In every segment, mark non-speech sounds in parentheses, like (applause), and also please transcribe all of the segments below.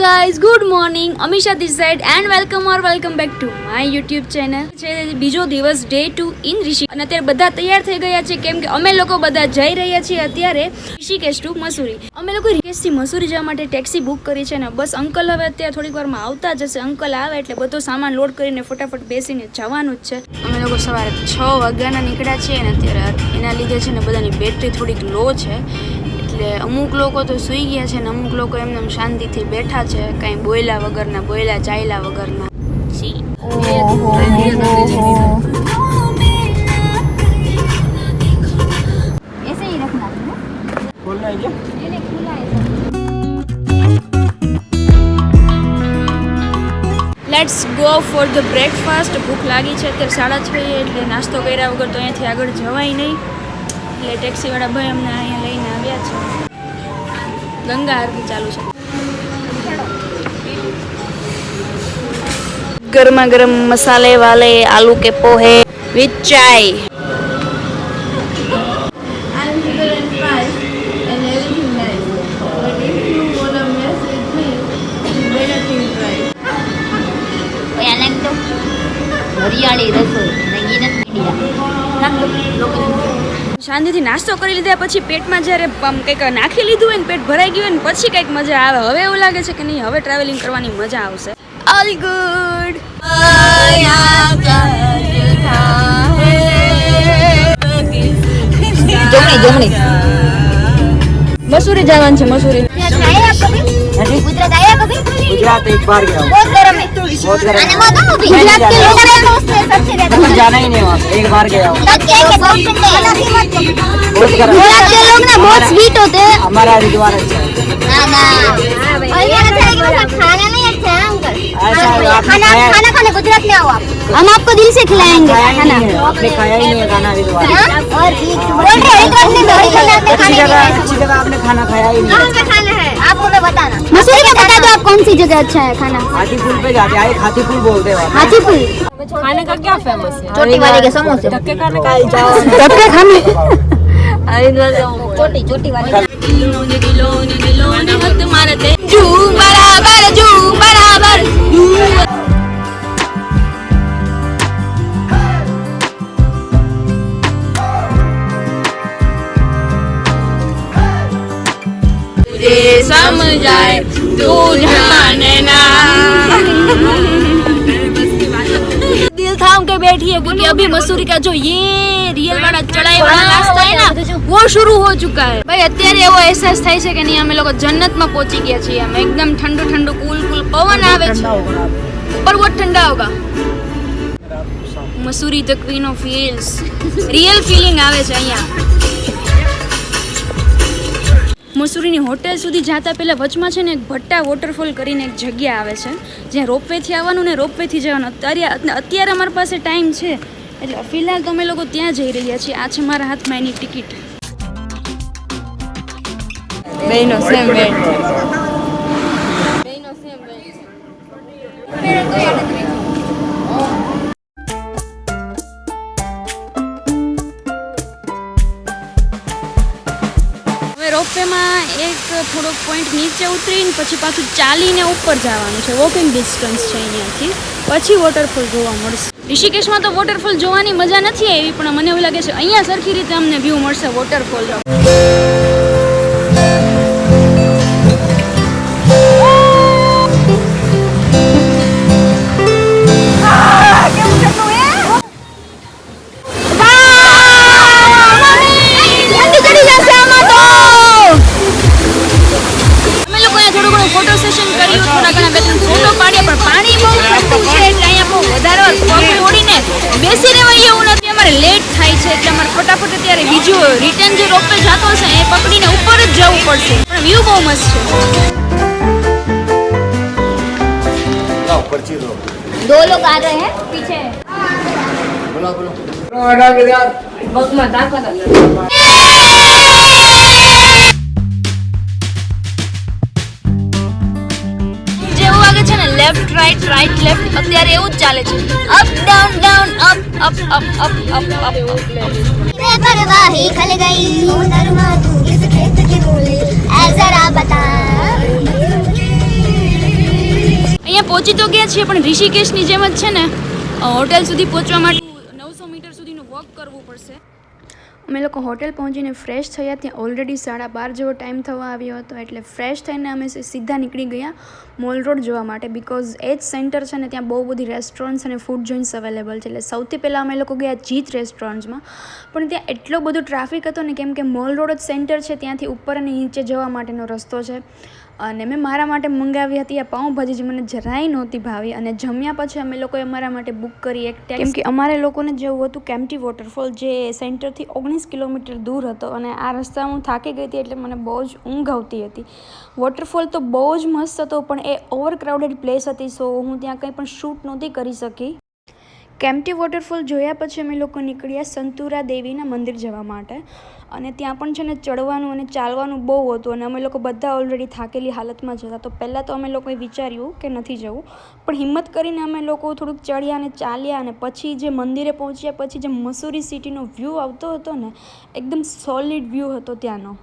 Guys good morning Amisha this side and welcome or welcome back to my YouTube channel છે બીજો દિવસ day to in ઋષિ અને અત્યારે બધા તૈયાર થઈ ગયા છે, કેમ કે અમે લોકો બધા જઈ રહ્યા છીએ અત્યારે ઋષિકેશ ટુ મસૂરી અમે લોકો ઋષિકેશથી મસૂરી જવા માટે ટેક્સી બુક કરી છે ને, બસ અંકલ હવે અત્યારે થોડીક વારમાં આવતા જશે અંકલ આવે એટલે બધો સામાન લોડ કરીને ફટાફટ બેસીને જવાનું જ છે. અમે લોકો સવારે છ વાગ્યાના નીકળ્યા છીએ ને અત્યારે એના લીધે છે ને બધાની બેટરી થોડીક લો છે. એટલે અમુક લોકો તો સૂઈ ગયા છે ને અમુક લોકો એમ એમ શાંતિથી બેઠા છે કાંઈ બોયલા વગરના બોયલા ચાયલા વગરના. Let's go for the breakfast ભૂખ લાગી છે અત્યારે સાડા છ એટલે નાસ્તો કર્યા વગર તો અહીંયાથી આગળ જવાય નહીં. એટલે ટેક્સીવાળા ભાઈ અમને અહીંયા લઈને આવ્યા છે. ગંગા આરતી ચાલુ છે. ગરમા ગરમ મસાલે વાલે આલુ કે પોહે વિથ ચાય. શાંતિથી નાસ્તો કરી લીધા પછી પેટમાં જ્યારે કંઈક નાખી લીધું હોય ને પેટ ભરાઈ ગયું હોય ને પછી કંઈક મજા આવે. હવે એવું લાગે છે કે નહીં હવે ટ્રાવેલિંગ કરવાની મજા આવશે. ઓલ ગુડ જમણી જમણી. મસૂરી જવાનું છે મસૂરી आया कभी गुजरात आया कभी गुजरात एक बार गया हूँ बहुत गर्म है बहुत गर्म आने है। वाला हूँ भी गुजरात के लोग आए तो उससे सबसे ज्यादा मुझे जाना ही नहीं वहाँ पे एक बार गया हूँ तब क्या है कि बहुत ठंडे बहुत गर्म गुजरात के लोग ना बहुत स्वीट होते हैं हमारा हरिद्वार अच्छा है ना ना और ये अच्छा है कि मतलब खाना नहीं खाना अच्छा, खाना खाने गुजरात में आओ आप। हम आपको दिल से खिलाएँगे खाना। है हाँ? खाना खाया ही नहीं आपको मैं बताना। मसूरी बता दो आप कौन सी जगह अच्छा है खाना। हाथीपुर पे जाते हैं हाथीपुर बोलते हैं हाथीपुर खाने का क्या फ़ेमस है? छोटी वाले के समोसे। धक्के खाने का धक्के खाने। छोटी छोटी वाली। तुझे समझाए तू जाने ना दिल थाम के बैठी है क्योंकि अभी मसूरी का जो ये रियल वाला चढ़ाई वाला रास्ता है ना वो शुरू हो चुका है ભાઈ અત્યારે એવો અહેસાસ થાય છે કે નહીં અમે લોકો જન્નતમાં પહોંચી ગયા છીએ અમે એકદમ ઠંડુ ઠંડુ કુલ કુલ પવન આવે છે ઉપર બહુ ઠંડા હોગા Mussoorie the queen of hills real feeling આવે છે અહીંયા મસૂરીની હોટેલ સુધી જતા પહેલાં વચમાં છે ને એક ભટ્ટા વોટરફોલ કરીને એક જગ્યા આવે છે. જ્યાં રોપવેથી આવવાનું ને રોપવેથી જવાનું. અત્યારે અત્યારે અમારી પાસે ટાઈમ છે. એટલે ફિલહાલ તો અમે લોકો ત્યાં જઈ રહ્યા છીએ. આ છે મારા હાથમાં એની ટિકિટ. બેનો. સેમ વેટ હવે થોડોક પોઈન્ટ નીચે ઉતરીને પછી પાછું ચાલીને ઉપર જવાનું છે. વોકિંગ ડિસ્ટન્સ છે અહીંયાથી. પછી વોટરફોલ જોવા મળશે. ઋષિકેશમાં તો વોટરફોલ જોવાની મજા નથી એવી પણ મને એવું લાગે છે અહીંયા સરખી રીતે અમને વ્યૂ મળશે વોટરફોલ વ્યૂ બહુ મસ્ત છે दो लोग आ रहे हैं पीछे બસમાં દાખલા જેવું વાગે છે ને લેફ્ટ રાઈટ રાઈટ લેફ્ટ અત્યારે એવું જ ચાલે છે up down down up up up up up up रे परवाही खल गई मोहतरमा तू किस खेत की बोले અહીંયા પહોંચી તો ગયા છીએ, પણ ઋષિકેશની જેમ જ છે ને હોટેલ સુધી પહોંચવા માટે નવસો મીટર સુધીનું વોક કરવું પડશે. અમે લોકો હોટેલ પહોંચીને ફ્રેશ થયા ત્યાં ઓલરેડી સાડા બાર જેવો ટાઈમ થવા આવ્યો હતો. એટલે ફ્રેશ થઈને અમે સીધા નીકળી ગયા મોલ રોડ જોવા માટે બિકોઝ એ જ સેન્ટર છે ને ત્યાં બહુ બધી રેસ્ટોરન્ટ્સ અને ફૂડ જોઈન્ટ્સ અવેલેબલ છે. એટલે સૌથી પહેલાં અમે લોકો ગયા જીત રેસ્ટોરન્ટ્સમાં પણ ત્યાં એટલો બધો ટ્રાફિક હતો ને કેમ કે મોલ રોડ જ સેન્ટર છે, ત્યાંથી ઉપર અને નીચે જવા માટેનો રસ્તો છે. અને મેં મારા માટે મંગાવી હતી આ પાઉંભાજી જે મને જરાય નહોતી ભાવી અને જમ્યા પછી અમે લોકોએ અમારા માટે બુક કરી એક ટેક્સ કેમ કે અમારે લોકોને જવું હતું કેમ્પટી વોટરફોલ જે સેન્ટરથી ઓગણીસ કિલોમીટર દૂર હતો અને આ રસ્તા હું થાકી ગઈ હતી એટલે મને બહુ જ ઊંઘ આવતી હતી. વોટરફોલ તો બહુ જ મસ્ત હતો પણ એ ઓવરક્રાઉડેડ પ્લેસ હતી સો હું ત્યાં કંઈ પણ શૂટ નહોતી કરી શકી. કેમ્પટી વોટરફોલ જોયા પછી અમે લોકો નીકળ્યા સંતુરા દેવીના મંદિર જવા માટે. અને ત્યાં પણ છે ને ચડવાનું અને ચાલવાનું બહુ હતું અને અમે લોકો બધા ઓલરેડી થાકેલી હાલતમાં જ હતા. તો પહેલાં તો અમે લોકોએ વિચાર્યું કે નથી જવું. પણ હિંમત કરીને અમે લોકો થોડુંક ચડ્યા અને ચાલ્યા અને પછી જે મંદિરે પહોંચ્યા, પછી જે મસૂરી સિટીનો વ્યૂ આવતો હતો ને, એકદમ સોલિડ વ્યૂ હતો ત્યાંનો.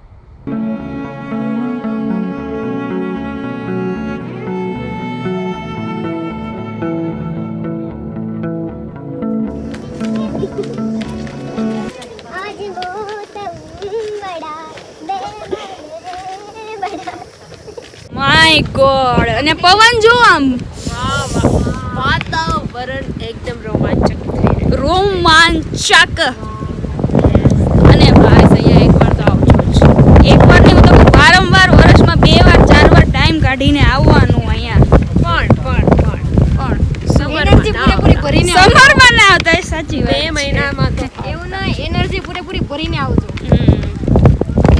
માય ગોડ અને પવન જો આમ. વાતાવરણ એકદમ રોમાંચક રોમાંચક. અને ભાઈ અહીંયા એકવાર તો આવજો જ. એકવાર નહીં તો વારંવાર વર્ષમાં બે વાર ચાર વાર ટાઈમ કાઢીને આવવાનું અહીંયા. પણ પણ પણ. પણ સમરમાં ના આવતા. સાચી બે વાત છે. મહિનામાં (laughs) એવું ના એનર્જી પૂરેપૂરી ભરીને આવજો.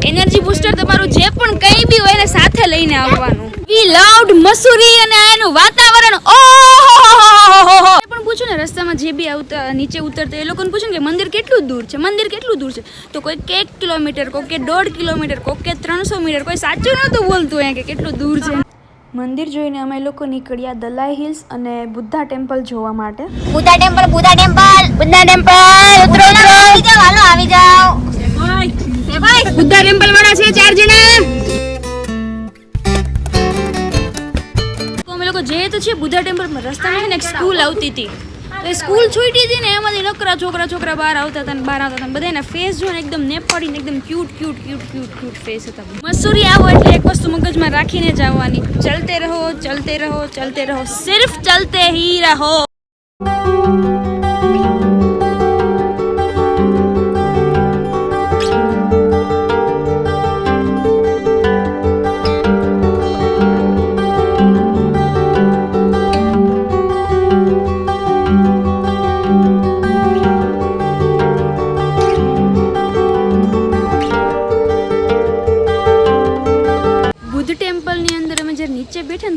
એનર્જી બૂસ્ટર તમારું જે પણ કંઈ બી હોય એને સાથે લઈને આવવાનું. વી લાઉડ મસૂરી અને એનું વાતાવરણ. ઓહો પણ પૂછો ને રસ્તામાં જે બી આવતા નીચે ઉતરતા એ લોકોને પૂછો ને કે મંદિર કેટલું દૂર છે? મંદિર કેટલું દૂર છે? તો કોઈ કે એક કિલોમીટર કોઈ કે દોઢ કિલોમીટર કોઈ કે ત્રણસો મીટર કોઈ સાચું નહોતું બોલતું એ કે કેટલું દૂર છે. મંદિર જોઈને અમે લોકો નીકળ્યા દલાઈ હિલ્સ અને બુદ્ધા ટેમ્પલ જોવા માટે. Buddha temple Buddha temple Buddha temple. ઉતરો ઉતરો. આવી જાઓ આવી જાઓ. બુદ્ધા ટેમ્પલ વાળા છે ચાર જણા. તો અમે લોકો જઈએ તો છીએ, બુદ્ધા ટેમ્પલમાં રસ્તામાં ને એક સ્કૂલ આવતી હતી. તો સ્કૂલ છૂટી હતી ને એમાંથી નકરા છોકરા છોકરા બહાર આવતા હતા બહાર આવતા હતા બધાના ફેસ જો ને એકદમ નેપાળી ને એકદમ cute cute cute cute cute face હતા મસૂરી આવો એટલે એક વસ્તુ મગજમાં રાખીને જ આવવાની. ચલતે રહો ચલતે રહો ચલતે રહો. સિર્ફ ચલતે હી રહો.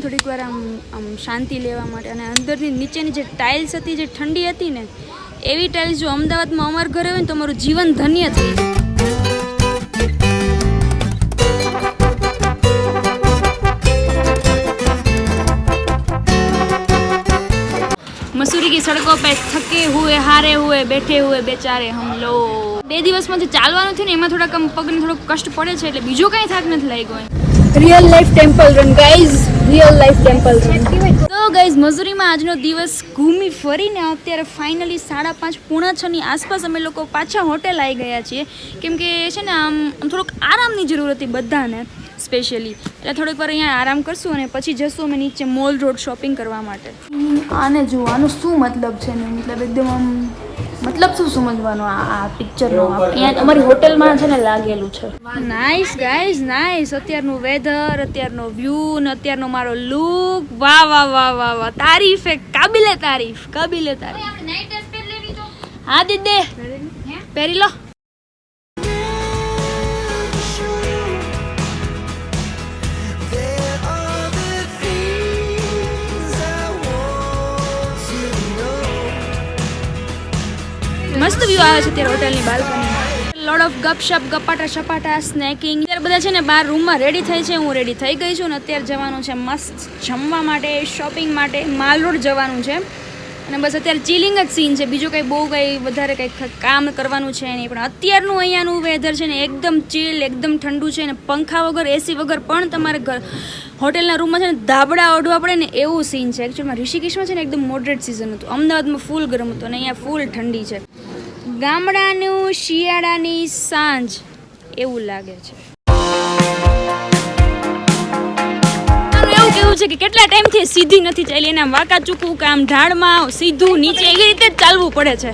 ને થોડીક વાર આમ આમ શાંતિ લેવા માટે અને અંદરની નીચેની જે ટાઇલ્સ હતી જે ઠંડી હતી ને એવી ટાઇલ્સ જો અમદાવાદમાં અમારા ઘરે હોય ને તો અમારું જીવન ધન્ય થઈ જાય मसूरी की सड़कों पे थके हुए हारे हुए બેઠે हुए બેચારે હમ લોગ બે દિવસમાં જે ચાલવાનું થયું ને એમાં થોડાક આમ પગને થોડોક કષ્ટ પડે છે એટલે બીજો કાંઈ થાક નથી લાગ્યો real life temple run guys real life temple run તો ગાઈઝ મજૂરીમાં આજનો દિવસ ઘૂમી ફરીને અત્યારે ફાઇનલી સાડા પાંચ પૂણા છની આસપાસ અમે લોકો પાછા હોટેલ આવી ગયા છીએ. કેમ કે છે ને આમ થોડોક આરામની જરૂર હતી બધાને સ્પેશિયલી એટલે થોડીક વાર અહીંયા આરામ કરશું અને પછી જશું અમે નીચે મોલ રોડ શોપિંગ કરવા માટે. આને જોવાનું આનો શું મતલબ છે ને? મતલબ એકદમ આમ મતલબ શું સમજવાનો આ પિક્ચરનો અહીંયા અમારી હોટલમાં છે ને લાગેલું છે. નાઇસ ગાઈઝ નાઇસ અત્યારનું વેધર અત્યારનો વ્યૂ ને અત્યારનો મારો લુક વાહ વાહ વાહ વાહ વાહ. તારીફ એ કાબિલે તારીફ કાબિલે તારીફ. હા દીદી. પહેરી લો. મસ્ત વ્યૂ આવે છે અત્યારે હોટલની બાલ્કની લોડ ઓફ ગપશપ, ગપાટા શપાટા સ્નેકિંગ અત્યારે બધા છે ને બાર રૂમમાં રેડી થઈ છે. હું રેડી થઈ ગઈ છું ને અત્યારે જવાનું છે મસ્ત જમવા માટે શોપિંગ માટે, માલ રોડ જવાનું છે. અને બસ અત્યારે ચિલિંગ જ સીન છે. બીજું કંઈ બહુ કંઈ વધારે કંઈ કામ કરવાનું છે નહીં. પણ અત્યારનું અહીંયાનું વેધર છે ને એકદમ ચીલ એકદમ ઠંડુ છે ને પંખા વગર એસી વગર પણ તમારે ઘર હોટેલના રૂમમાં છે ને ધાબળા ઓઢવા પડે ને એવું સીન છે. એકચ્યુઅલમાં ઋષિકેશમાં છે ને એકદમ મોડરેટ સિઝન હતું. અમદાવાદમાં ફૂલ ગરમ હતું અને અહીંયા ફૂલ ઠંડી છે. ગામડાનું શિયાળાની સાંજ એવું લાગે છે. એવું કેવું છે કે કેટલા ટાઈમથી સીધી નથી ચાલી, એના વાંકા ચૂકવું કે આમ ઢાળમાં સીધું નીચે એવી રીતે જ ચાલવું પડે છે.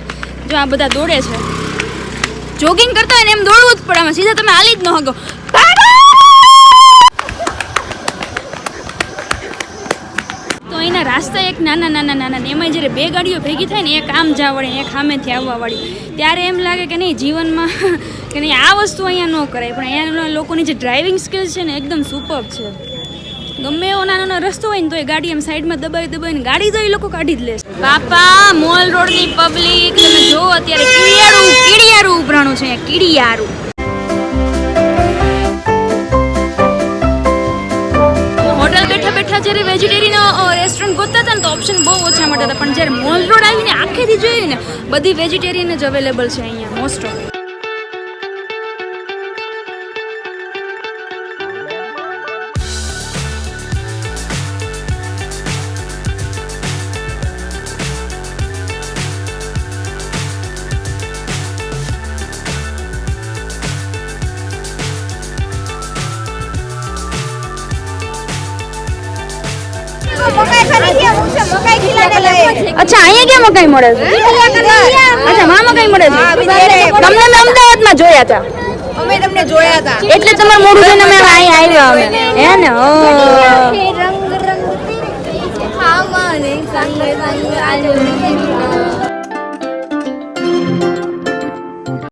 જો આ બધા દોડે છે. જોગિંગ કરતા હોય ને એમ દોડવું જ પડે, આમાં સીધા તમે હાલી જ ન હગો. અહીંના રાસ્તા એક નાના નાના નાના એમાં જ્યારે બે ગાડીઓ ભેગી થાય ને, એક આમ જવા વાળી એક સામેથી આવવા વાળી. ત્યારે એમ લાગે કે નહીં, જીવનમાં (laughs) કે નહીં, આ વસ્તુ અહીંયા ન કરાય. પણ અહીંયાના લોકોની જે ડ્રાઇવિંગ સ્કિલ છે ને, એકદમ સુપર છે. ગમે એવો નાનો રસ્તો હોય ને, તો એ ગાડી એમ સાઈડમાં દબાવી દબાવીને ગાડી તો એ લોકો કાઢી જ લેશે બાપા, મોલ રોડની પબ્લિક તમે જો અત્યારે કીડિયારું કીડિયારું ઉભરાણું છે અહીંયા કીડિયારું. જ્યારે વેજીટેરિયન રેસ્ટોરન્ટ ગોતતા હતા ને તો ઓપ્શન બહુ ઓછા મળતા હતા. પણ જ્યારે મોલ રોડ આવીને આખેથી જોઈએ ને બધી વેજીટેરિયન જ અવેલેબલ છે અહીંયા મોસ્ટ ઓફ અચ્છા અહીંયા ક્યાં મકાઈ મળે છે? અચ્છા માં મકાઈ મળે છે? તમને મેં અમદાવાદમાં જોયા હતા અમે તમને જોયા હતા એટલે તમારું મોઢું જોઈને અમે અહીં આવ્યા અમે. હે ને. રંગ રંગ